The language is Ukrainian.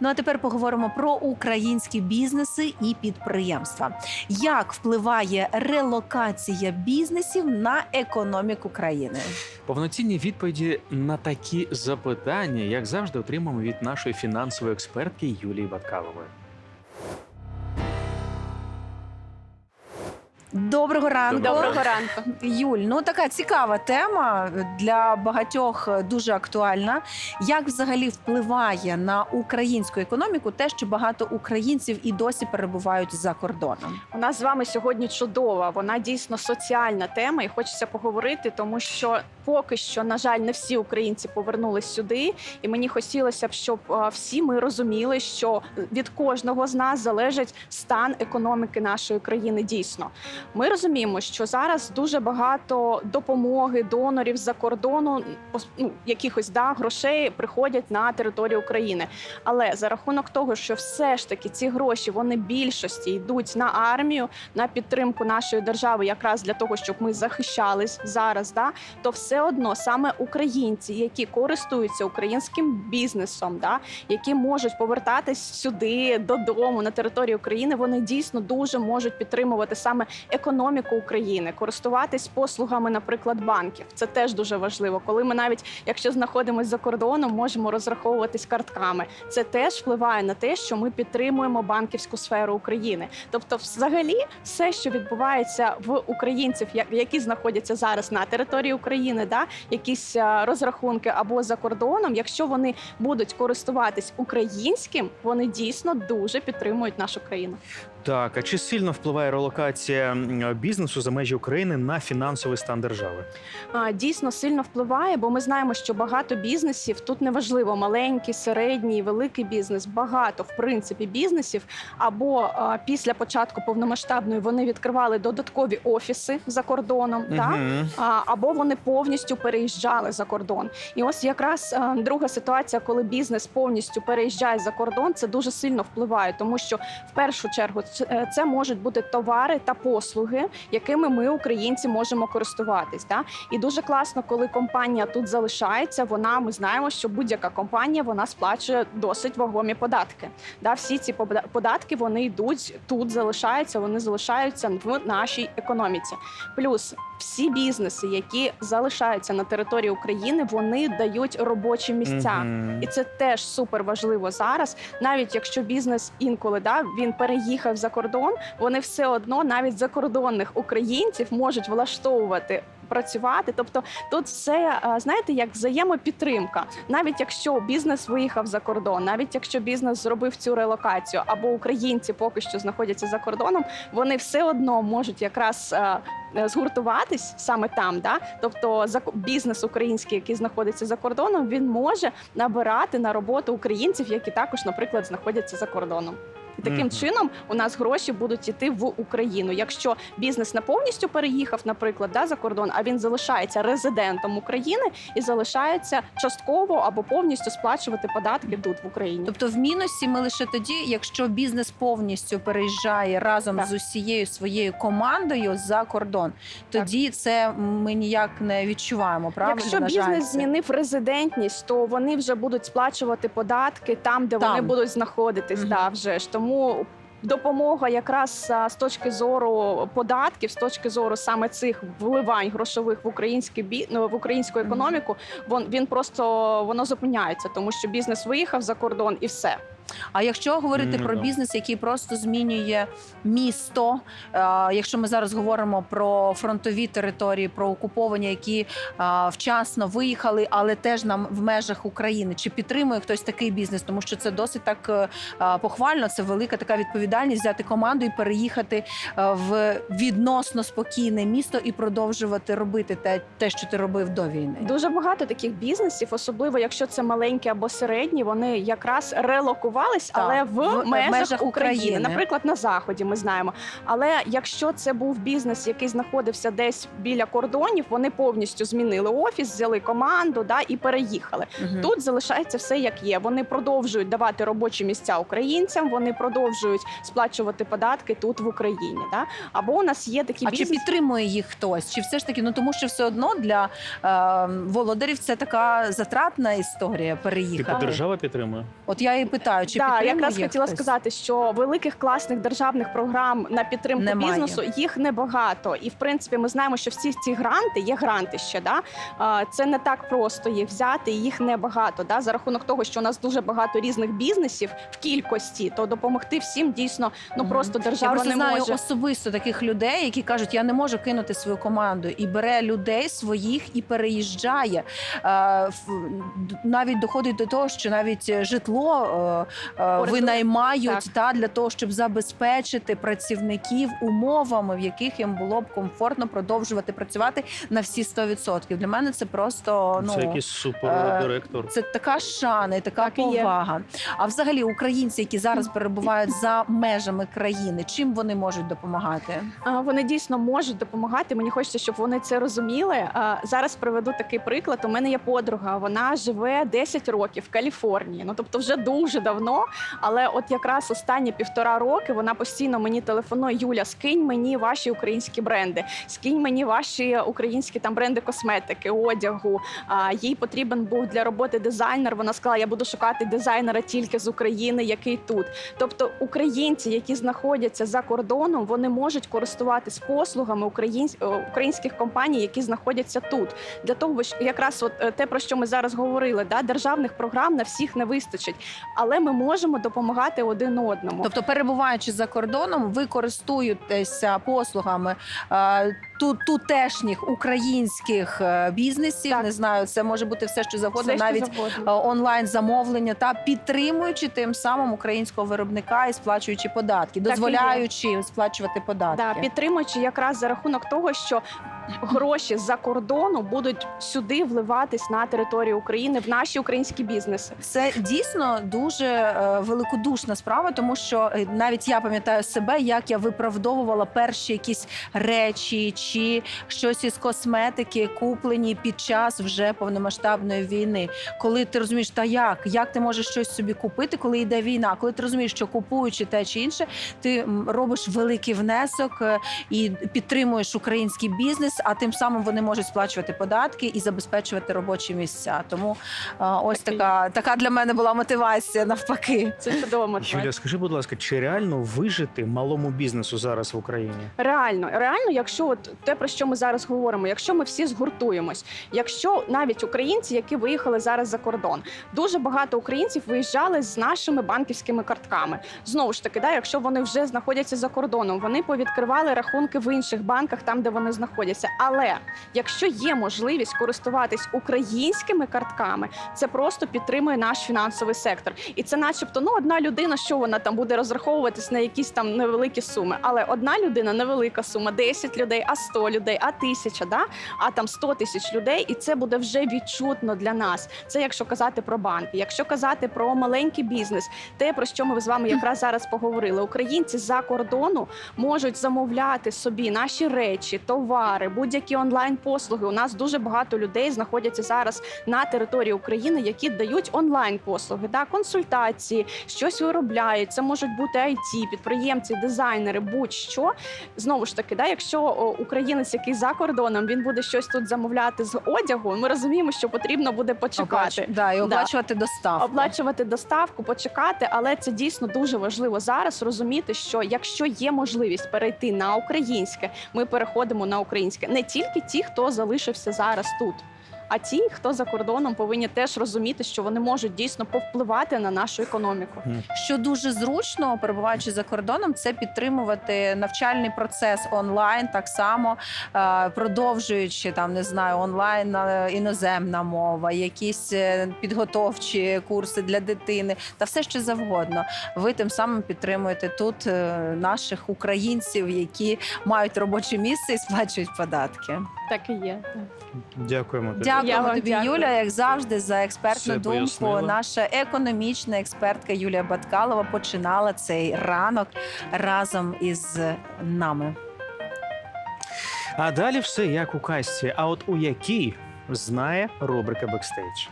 Ну а тепер поговоримо про українські бізнеси і підприємства. Як впливає релокація бізнесів на економіку країни? Повноцінні відповіді на такі запитання, як завжди, отримаємо від нашої фінансової експертки Юлії Ваткалової. Доброго ранку. Доброго ранку. Юль, ну така цікава тема для багатьох дуже актуальна. Як взагалі впливає на українську економіку те, що багато українців і досі перебувають за кордоном? У нас з вами сьогодні чудова. Вона дійсно соціальна тема, і хочеться поговорити, тому що поки що, на жаль, не всі українці повернулись сюди. І мені хотілося б, щоб всі ми розуміли, що від кожного з нас залежить стан економіки нашої країни. Дійсно, ми розуміємо, що зараз дуже багато допомоги донорів з-за кордону, ну, якихось да, грошей приходять на територію України. Але за рахунок того, що все ж таки ці гроші вони більшості йдуть на армію, на підтримку нашої держави, якраз для того, щоб ми захищались зараз, да, то все одно саме українці, які користуються українським бізнесом, да, які можуть повертатись сюди додому на територію України, вони дійсно дуже можуть підтримувати саме економіку України, користуватись послугами, наприклад, банків. Це теж дуже важливо. Коли ми навіть якщо знаходимося за кордоном, можемо розраховуватись картками. Це теж впливає на те, що ми підтримуємо банківську сферу України. Тобто, взагалі, все, що відбувається в українців, які знаходяться зараз на території України, да якісь розрахунки або за кордоном, якщо вони будуть користуватись українським, вони дійсно дуже підтримують нашу країну. Так, а чи сильно впливає релокація бізнесу за межі України на фінансовий стан держави? дійсно сильно впливає, бо ми знаємо, що багато бізнесів тут неважливо маленький, середній, великий бізнес. Багато в принципі бізнесів або після початку повномасштабної вони відкривали додаткові офіси за кордоном, так? Мгм. А, або вони повністю переїжджали за кордон. І ось якраз друга ситуація, коли бізнес повністю переїжджає за кордон, це дуже сильно впливає, тому що в першу чергу це- е, можуть бути товари та послуги, якими ми, українці, можемо користуватись. Да? І дуже класно, коли компанія тут залишається. Вона ми знаємо, що будь-яка компанія вона сплачує досить вагомі податки. Да? Всі ці податки вони йдуть тут, залишаються, вони залишаються в нашій економіці. Плюс всі бізнеси, які залишаються на території України, вони дають робочі місця. Мгм. І це теж супер важливо зараз. Навіть якщо бізнес інколи да він переїхав за кордон, вони все одно навіть закордонних українців можуть влаштовувати. Працювати, тобто тут все знаєте, як взаємопідтримка. Навіть якщо бізнес виїхав за кордон, навіть якщо бізнес зробив цю релокацію, або українці поки що знаходяться за кордоном, вони все одно можуть якраз е, згуртуватись саме там. Да? Тобто бізнес український, який знаходиться за кордоном, він може набирати на роботу українців, які також, наприклад, знаходяться за кордоном. І таким чином у нас гроші будуть йти в Україну. Якщо бізнес не повністю переїхав, наприклад, да, за кордон, а він залишається резидентом України і залишається частково або повністю сплачувати податки тут в Україні. Тобто, в мінусі ми лише тоді, якщо бізнес повністю переїжджає разом Так. з усією своєю командою за кордон, тоді це ми ніяк не відчуваємо. Правильно Якщо На жаль, бізнес це. змінив резидентність, то вони вже будуть сплачувати податки там, де вони будуть знаходитись. Мгм. Да, вже ж тому. Допомога якраз з точки зору податків, з точки зору саме цих вливань грошових в український бі... ну, в українську економіку, вон він просто воно зупиняється, тому що бізнес виїхав за кордон і все. А якщо говорити про бізнес, який просто змінює місто, е, якщо ми зараз говоримо про фронтові території, про окуповані, які е, вчасно виїхали, але теж нам в межах України, чи підтримує хтось такий бізнес? Тому що це досить так е, похвально. Це велика така відповідальність взяти команду і переїхати е, в відносно спокійне місто і продовжувати робити те, те, що ти робив до війни. Дуже багато таких бізнесів, особливо якщо це маленькі або середні, вони якраз релокувались, Так, але в в, межах, межах України. України. Наприклад, на заході ми знаємо. Але якщо це був бізнес, який знаходився десь біля кордонів, вони повністю змінили офіс, взяли команду да, і переїхали. Мгм. Тут залишається все як є. Вони продовжують давати робочі місця українцям, вони продовжують сплачувати податки тут в Україні. Да? Або у нас є такі А чи бізнеси. підтримує їх хтось? Чи все ж таки, ну тому що все одно для е, володарів це така затратна історія Типу переїхати. держава підтримує? От я і питаю, Чи да, підтримує якраз хотіла хтось? сказати, що великих класних державних програм на підтримку Немає. бізнесу їх небагато. І в принципі, ми знаємо, що всі ці гранти є гранти ще. Да? Це не так просто їх взяти, їх небагато. Да? За рахунок того, що у нас дуже багато різних бізнесів в кількості, то допомогти всім дійсно ну просто Я держава просто не знаю може. особисто таких людей, які кажуть, я не можу кинути свою команду, і бере людей своїх і переїжджає. Е, навіть доходить до того, що навіть житло е, е, Орендує. Винаймають та для того, щоб забезпечити працівників умовами, в яких їм було б комфортно продовжувати працювати на всі 100%. Для мене це просто ну Це якийсь супер е, директор. це така шана і така Так і повага. А взагалі українці, які зараз перебувають за межами країни, чим вони можуть допомагати? Вони дійсно можуть допомагати. Мені хочеться, щоб вони це розуміли. А, Зараз приведу такий приклад. У мене є подруга. Вона живе 10 років в Каліфорнії. Ну тобто, вже дуже давно. Але от якраз останні півтора роки вона постійно мені телефонує. Юля, скинь мені ваші українські бренди, скинь мені ваші українські там бренди косметики, одягу. А їй потрібен був для роботи дизайнер. Вона сказала, я буду шукати дизайнера тільки з України, який тут. Тобто українці, які знаходяться за кордоном, вони можуть користуватись послугами е, українських компаній, які знаходяться тут. Для того, якраз от е, те, про що ми зараз говорили, да, державних програм на всіх не вистачить, але ми можемо допомагати один одному. Тобто, перебуваючи за кордоном, ви користуєтеся послугами е, ту, тутешніх українських е, бізнесів. Так. Не знаю, це може бути все, що завгодно, Все, що навіть завгодно. онлайн замовлення та підтримуючи тим самим українського виробника і сплачуючи податки, Так дозволяючи сплачувати податки. Да, підтримуючи якраз за рахунок того, що гроші з-за кордону будуть сюди вливатись на територію України в наші українські бізнеси. Це дійсно дуже е, великодушна справа, тому що е, навіть я пам'ятаю себе, як я виправдовувала перші якісь речі чи щось із косметики, куплені під час вже повномасштабної війни. Коли ти розумієш, та як, як ти можеш щось собі купити, коли йде війна, коли ти розумієш, що купуючи те чи інше, ти робиш великий внесок е, і підтримуєш український бізнес, а тим самим вони можуть сплачувати податки і забезпечувати робочі місця. Тому е, ось Так така, така для мене була мотивація навпаки. Це чудово мотивація. Юля, скажи, будь ласка, чи реально вижити малому бізнесу зараз в Україні? Реально, реально, якщо от те про що ми зараз говоримо, якщо ми всі згуртуємось, якщо навіть українці, які виїхали зараз за кордон, дуже багато українців виїжджали з нашими банківськими картками. Знову ж таки, да, якщо вони вже знаходяться за кордоном, вони повідкривали рахунки в інших банках, там де вони знаходяться. Але якщо є можливість користуватись українськими картками, це просто підтримує наш фінансовий сектор. І це, начебто, ну одна людина, що вона там буде розраховуватись на якісь там невеликі суми. Але одна людина невелика сума, 10 людей, а 100 людей, а тисяча, да? а там 100 тисяч людей, і це буде вже відчутно для нас. Це якщо казати про банки. Якщо казати про маленький бізнес, те про що ми з вами якраз зараз поговорили. Українці за кордону можуть замовляти собі наші речі, товари, будь-які онлайн послуги. У нас дуже багато людей знаходяться зараз на території України, які дають онлайн послуги, да, консультації, щось виробляють. Це можуть бути IT, підприємці, дизайнери, будь-що. Знову ж таки, да, якщо о, українець, який за кордоном, він буде щось тут замовляти з одягу. Ми розуміємо, що потрібно буде почекати. Оплач- Да, і оплачувати доставку. Оплачувати доставку, почекати, але це дійсно дуже важливо зараз розуміти, що якщо є можливість перейти на українське, ми переходимо на українське. Не тільки ті, хто залишився зараз тут, а ті, хто за кордоном, повинні теж розуміти, що вони можуть дійсно повпливати на нашу економіку. Що дуже зручно, перебуваючи за кордоном, це підтримувати навчальний процес онлайн, так само е, продовжуючи там, не знаю, онлайн е, іноземна мова, якісь е, підготовчі курси для дитини та все що завгодно. Ви тим самим підтримуєте тут наших українців, які мають робоче місце і сплачують податки. Так і є. Дякуємо тобі. Я Дякуємо вам тобі, дякую. Юля, як завжди, за експертну Все думку. пояснила. Наша економічна експертка Юлія Баткалова починала цей ранок разом із нами. А далі все як у касті. А от у якій знає рубрика бекстейдж.